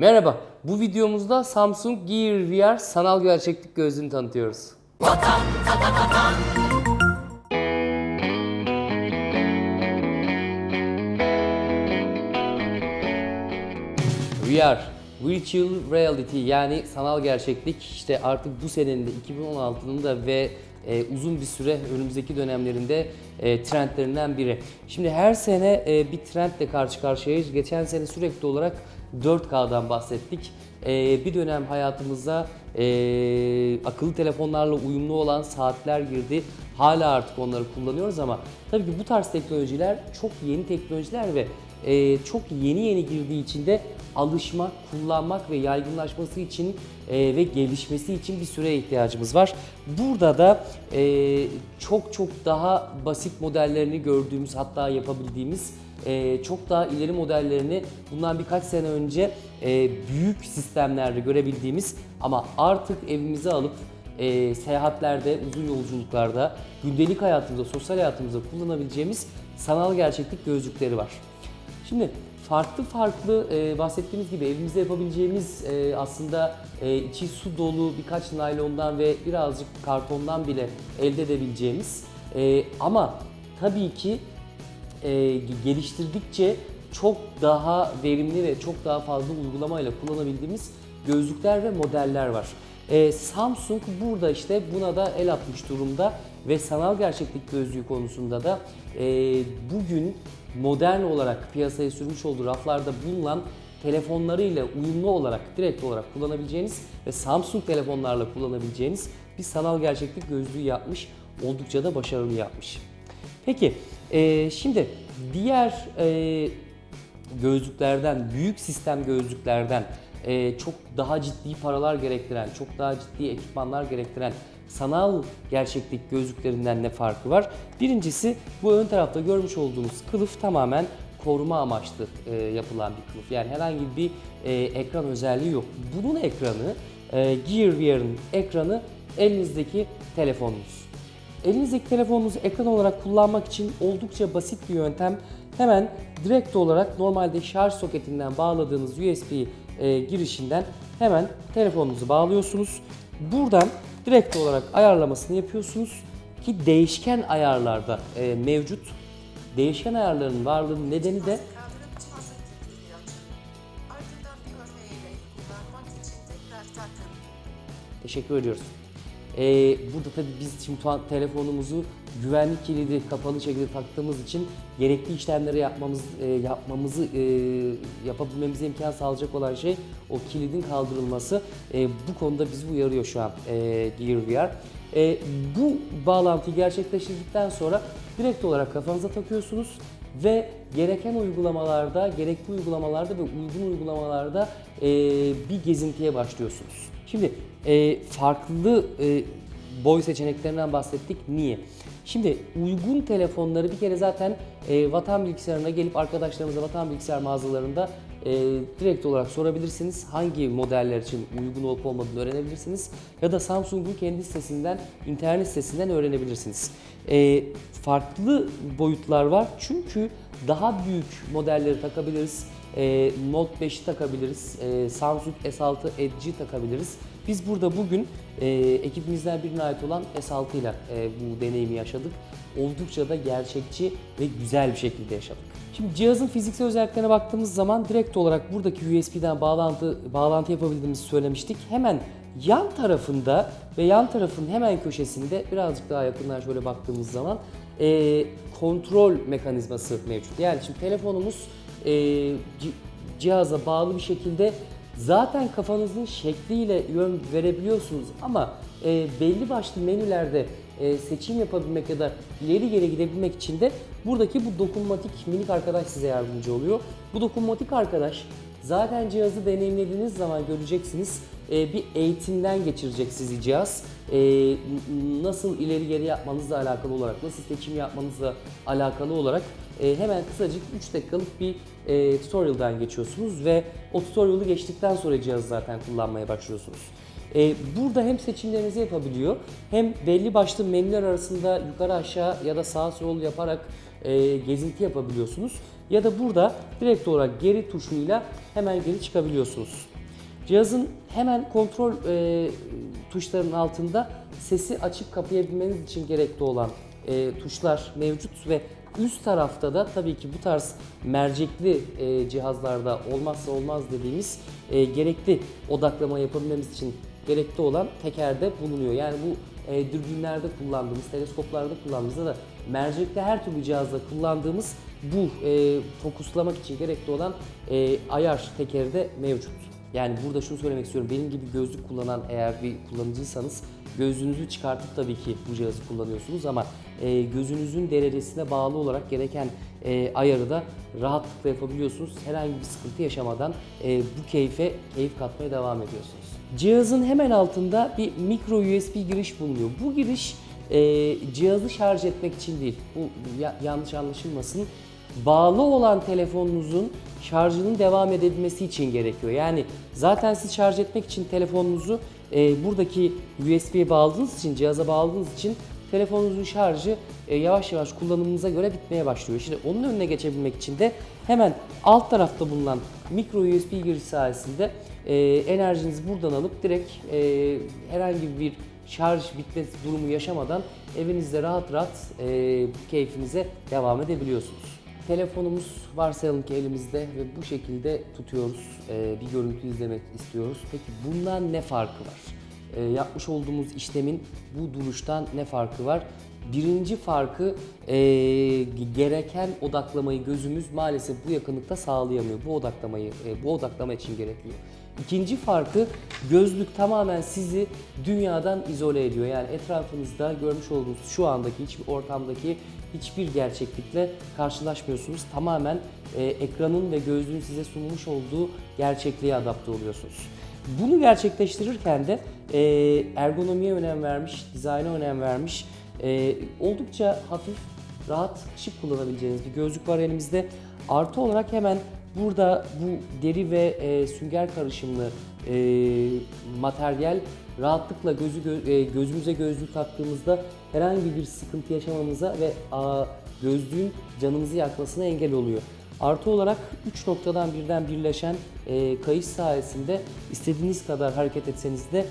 Merhaba, bu videomuzda Samsung Gear VR sanal gerçeklik gözlüğünü tanıtıyoruz. VR, Virtual Reality yani sanal gerçeklik işte artık bu senenin de 2016'nın da ve e, uzun bir süre önümüzdeki dönemlerinde e, trendlerinden biri. Şimdi her sene e, bir trendle karşı karşıyayız. Geçen sene sürekli olarak 4K'dan bahsettik. E, bir dönem hayatımıza e, akıllı telefonlarla uyumlu olan saatler girdi. Hala artık onları kullanıyoruz ama tabii ki bu tarz teknolojiler çok yeni teknolojiler ve e, çok yeni yeni girdiği için de alışmak, kullanmak ve yaygınlaşması için e, ve gelişmesi için bir süreye ihtiyacımız var. Burada da e, çok çok daha basit modellerini gördüğümüz hatta yapabildiğimiz e, çok daha ileri modellerini bundan birkaç sene önce e, büyük sistemlerde görebildiğimiz ama artık evimize alıp e, seyahatlerde, uzun yolculuklarda, gündelik hayatımızda, sosyal hayatımızda kullanabileceğimiz sanal gerçeklik gözlükleri var. Şimdi farklı farklı e, bahsettiğimiz gibi evimizde yapabileceğimiz e, aslında e, içi su dolu birkaç naylondan ve birazcık kartondan bile elde edebileceğimiz e, ama tabii ki e, geliştirdikçe çok daha verimli ve çok daha fazla uygulamayla kullanabildiğimiz gözlükler ve modeller var. E, Samsung burada işte buna da el atmış durumda ve sanal gerçeklik gözlüğü konusunda da e, bugün modern olarak piyasaya sürmüş olduğu raflarda bulunan telefonlarıyla uyumlu olarak direkt olarak kullanabileceğiniz ve Samsung telefonlarla kullanabileceğiniz bir sanal gerçeklik gözlüğü yapmış. Oldukça da başarılı yapmış. Peki e, şimdi diğer e, gözlüklerden, büyük sistem gözlüklerden e, çok daha ciddi paralar gerektiren, çok daha ciddi ekipmanlar gerektiren sanal gerçeklik gözlüklerinden ne farkı var? Birincisi bu ön tarafta görmüş olduğunuz kılıf tamamen koruma amaçlı e, yapılan bir kılıf. Yani herhangi bir e, ekran özelliği yok. Bunun ekranı, e, Gear VR'ın ekranı elinizdeki telefonunuz. Elinizdeki telefonunuzu ekran olarak kullanmak için oldukça basit bir yöntem. Hemen direkt olarak normalde şarj soketinden bağladığınız USB e, girişinden hemen telefonunuzu bağlıyorsunuz. Buradan direkt olarak ayarlamasını yapıyorsunuz ki değişken ayarlarda e, mevcut. Değişken ayarların varlığının nedeni de. Teşekkür ediyoruz. Ee, burada tabii biz şimdi telefonumuzu güvenlik kilidi kapalı şekilde taktığımız için gerekli işlemleri yapmamız e, yapmamızı e, yapabilmemize imkan sağlayacak olan şey o kilidin kaldırılması. E, bu konuda bizi uyarıyor şu an e, Gear. E, bu bağlantıyı gerçekleştirdikten sonra direkt olarak kafanıza takıyorsunuz ve gereken uygulamalarda, gerekli uygulamalarda ve uygun uygulamalarda e, bir gezintiye başlıyorsunuz. Şimdi e, farklı e, boy seçeneklerinden bahsettik. Niye? Şimdi uygun telefonları bir kere zaten e, Vatan Bilgisayarı'na gelip arkadaşlarımıza Vatan Bilgisayar mağazalarında e, direkt olarak sorabilirsiniz. Hangi modeller için uygun olup olmadığını öğrenebilirsiniz. Ya da Samsung'un kendi sitesinden, internet sitesinden öğrenebilirsiniz. E, farklı boyutlar var çünkü daha büyük modelleri takabiliriz. E, Note 5'i takabiliriz. E, Samsung S6 Edge'i takabiliriz. Biz burada bugün e, ekibimizden birine ait olan S6 ile e, bu deneyimi yaşadık. Oldukça da gerçekçi ve güzel bir şekilde yaşadık. Şimdi cihazın fiziksel özelliklerine baktığımız zaman direkt olarak buradaki USB'den bağlantı bağlantı yapabildiğimizi söylemiştik. Hemen yan tarafında ve yan tarafın hemen köşesinde birazcık daha yakından şöyle baktığımız zaman e, kontrol mekanizması mevcut. Yani şimdi telefonumuz e, ci- cihaza bağlı bir şekilde zaten kafanızın şekliyle yön verebiliyorsunuz ama e, belli başlı menülerde e, seçim yapabilmek ya da ileri geri gidebilmek için de buradaki bu dokunmatik minik arkadaş size yardımcı oluyor. Bu dokunmatik arkadaş zaten cihazı deneyimlediğiniz zaman göreceksiniz e, bir eğitimden geçirecek sizi cihaz. E, nasıl ileri geri yapmanızla alakalı olarak, nasıl seçim yapmanızla alakalı olarak e, hemen kısacık 3 dakikalık bir e, tutorial'dan geçiyorsunuz ve o tutorial'ı geçtikten sonra cihazı zaten kullanmaya başlıyorsunuz. E, burada hem seçimlerinizi yapabiliyor hem belli başlı menüler arasında yukarı aşağı ya da sağ sol yaparak e, gezinti yapabiliyorsunuz. Ya da burada direkt olarak geri tuşuyla hemen geri çıkabiliyorsunuz. Cihazın hemen kontrol e, tuşlarının altında sesi açıp kapayabilmeniz için gerekli olan e, tuşlar mevcut ve üst tarafta da tabii ki bu tarz mercekli e, cihazlarda olmazsa olmaz dediğimiz e, gerekli odaklama yapabilmemiz için gerekli olan tekerde bulunuyor. Yani bu e, dürbünlerde kullandığımız, teleskoplarda kullandığımızda da mercekli her türlü cihazda kullandığımız bu e, fokuslamak için gerekli olan e, ayar tekeri de mevcut. Yani burada şunu söylemek istiyorum. Benim gibi gözlük kullanan eğer bir kullanıcıysanız gözlüğünüzü çıkartıp tabii ki bu cihazı kullanıyorsunuz ama e, gözünüzün derecesine bağlı olarak gereken e, ayarı da rahatlıkla yapabiliyorsunuz. Herhangi bir sıkıntı yaşamadan e, bu keyfe keyif katmaya devam ediyorsunuz. Cihazın hemen altında bir micro USB giriş bulunuyor. Bu giriş cihazı şarj etmek için değil. Bu ya- yanlış anlaşılmasın bağlı olan telefonunuzun şarjının devam edebilmesi için gerekiyor. Yani zaten siz şarj etmek için telefonunuzu e, buradaki USB'ye bağladığınız için, cihaza bağladığınız için telefonunuzun şarjı e, yavaş yavaş kullanımınıza göre bitmeye başlıyor. Şimdi onun önüne geçebilmek için de hemen alt tarafta bulunan micro USB giriş sayesinde e, enerjinizi buradan alıp direkt e, herhangi bir şarj bitme durumu yaşamadan evinizde rahat rahat e, keyfinize devam edebiliyorsunuz. Telefonumuz varsayalım ki elimizde ve bu şekilde tutuyoruz. Bir görüntü izlemek istiyoruz. Peki bundan ne farkı var? E, yapmış olduğumuz işlemin bu duruştan ne farkı var? Birinci farkı e, gereken odaklamayı gözümüz maalesef bu yakınlıkta sağlayamıyor. Bu odaklamayı, e, bu odaklama için gerekiyor. İkinci farkı gözlük tamamen sizi dünyadan izole ediyor. Yani etrafınızda görmüş olduğunuz şu andaki hiçbir ortamdaki hiçbir gerçeklikle karşılaşmıyorsunuz. Tamamen e, ekranın ve gözlüğün size sunmuş olduğu gerçekliğe adapte oluyorsunuz. Bunu gerçekleştirirken de e, ergonomiye önem vermiş, dizayna önem vermiş, e, oldukça hafif, rahat, şık kullanabileceğiniz bir gözlük var elimizde. Artı olarak hemen burada bu deri ve e, sünger karışımlı e, materyal rahatlıkla gözü gö- e, gözümüze gözlük taktığımızda herhangi bir sıkıntı yaşamamıza ve a, gözlüğün canımızı yakmasına engel oluyor. Artı olarak 3 noktadan birden birleşen e, kayış sayesinde istediğiniz kadar hareket etseniz de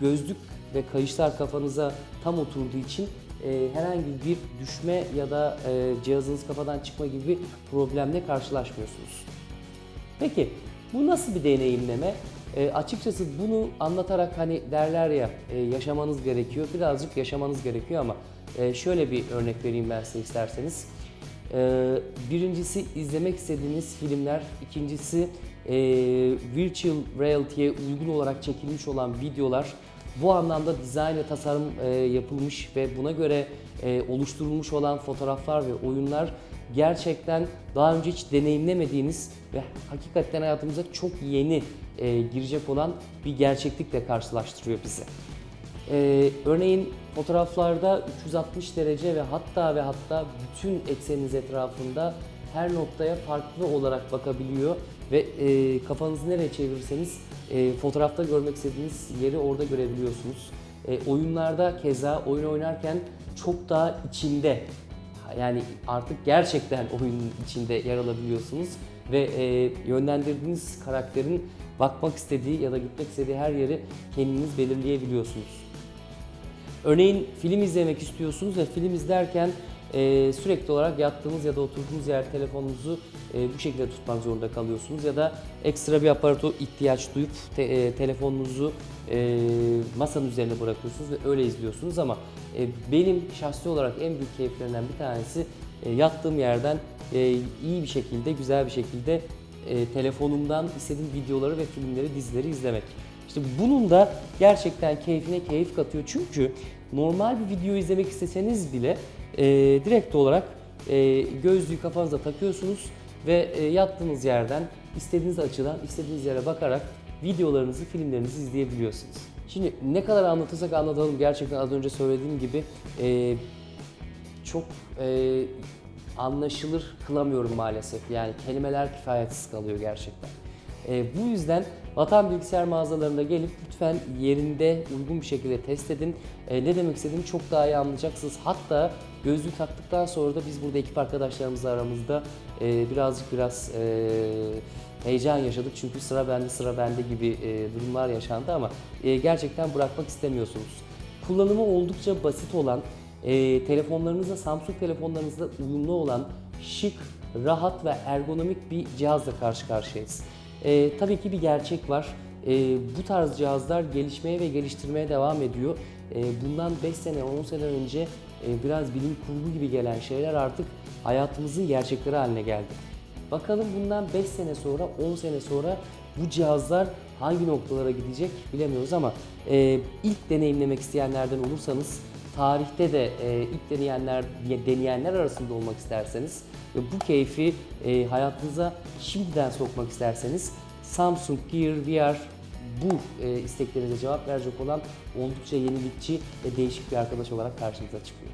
gözlük ve kayışlar kafanıza tam oturduğu için e, herhangi bir düşme ya da e, cihazınız kafadan çıkma gibi bir problemle karşılaşmıyorsunuz. Peki bu nasıl bir deneyimleme? E, açıkçası bunu anlatarak hani derler ya e, yaşamanız gerekiyor. Birazcık yaşamanız gerekiyor ama e, şöyle bir örnek vereyim ben size isterseniz. E, birincisi izlemek istediğiniz filmler, ikincisi e, virtual reality'ye uygun olarak çekilmiş olan videolar. Bu anlamda dizayn ve tasarım e, yapılmış ve buna göre e, oluşturulmuş olan fotoğraflar ve oyunlar gerçekten daha önce hiç deneyimlemediğiniz ve hakikaten hayatımıza çok yeni e, girecek olan bir gerçeklikle karşılaştırıyor bizi. Ee, örneğin fotoğraflarda 360 derece ve hatta ve hatta bütün ekseniniz etrafında her noktaya farklı olarak bakabiliyor ve e, kafanızı nereye çevirirseniz e, fotoğrafta görmek istediğiniz yeri orada görebiliyorsunuz. E, oyunlarda keza oyun oynarken çok daha içinde yani artık gerçekten oyunun içinde yer alabiliyorsunuz ve e, yönlendirdiğiniz karakterin bakmak istediği ya da gitmek istediği her yeri kendiniz belirleyebiliyorsunuz. Örneğin film izlemek istiyorsunuz ve film izlerken e, sürekli olarak yattığınız ya da oturduğunuz yer telefonunuzu e, bu şekilde tutmak zorunda kalıyorsunuz ya da ekstra bir aparata ihtiyaç duyup te- e, telefonunuzu e, masanın üzerine bırakıyorsunuz ve öyle izliyorsunuz ama e, benim şahsi olarak en büyük keyiflerinden bir tanesi e, yattığım yerden e, iyi bir şekilde, güzel bir şekilde e, telefonumdan istediğim videoları ve filmleri, dizileri izlemek. İşte bunun da gerçekten keyfine keyif katıyor. Çünkü normal bir video izlemek isteseniz bile e, direkt olarak e, gözlüğü kafanıza takıyorsunuz ve e, yattığınız yerden istediğiniz açıdan istediğiniz yere bakarak videolarınızı, filmlerinizi izleyebiliyorsunuz. Şimdi ne kadar anlatırsak anlatalım gerçekten az önce söylediğim gibi e, çok e, anlaşılır kılamıyorum maalesef. Yani kelimeler kifayetsiz kalıyor gerçekten. E, bu yüzden Vatan bilgisayar mağazalarına gelip lütfen yerinde uygun bir şekilde test edin. E, ne demek istediğimi çok daha iyi anlayacaksınız. Hatta gözlüğü taktıktan sonra da biz burada ekip arkadaşlarımızla aramızda e, birazcık biraz e, heyecan yaşadık. Çünkü sıra bende sıra bende gibi e, durumlar yaşandı ama e, gerçekten bırakmak istemiyorsunuz. Kullanımı oldukça basit olan, e, telefonlarınızla Samsung telefonlarınızla uyumlu olan şık, rahat ve ergonomik bir cihazla karşı karşıyayız. E, tabii ki bir gerçek var. E, bu tarz cihazlar gelişmeye ve geliştirmeye devam ediyor. E, bundan 5 sene, 10 sene önce e, biraz bilim kurgu gibi gelen şeyler artık hayatımızın gerçekleri haline geldi. Bakalım bundan 5 sene sonra, 10 sene sonra bu cihazlar hangi noktalara gidecek bilemiyoruz ama e, ilk deneyimlemek isteyenlerden olursanız, tarihte de e, ilk deneyenler, deneyenler arasında olmak isterseniz ve bu keyfi e, hayatınıza şimdiden sokmak isterseniz Samsung Gear VR bu e, isteklerinize cevap verecek olan oldukça yenilikçi ve değişik bir arkadaş olarak karşınıza çıkıyor.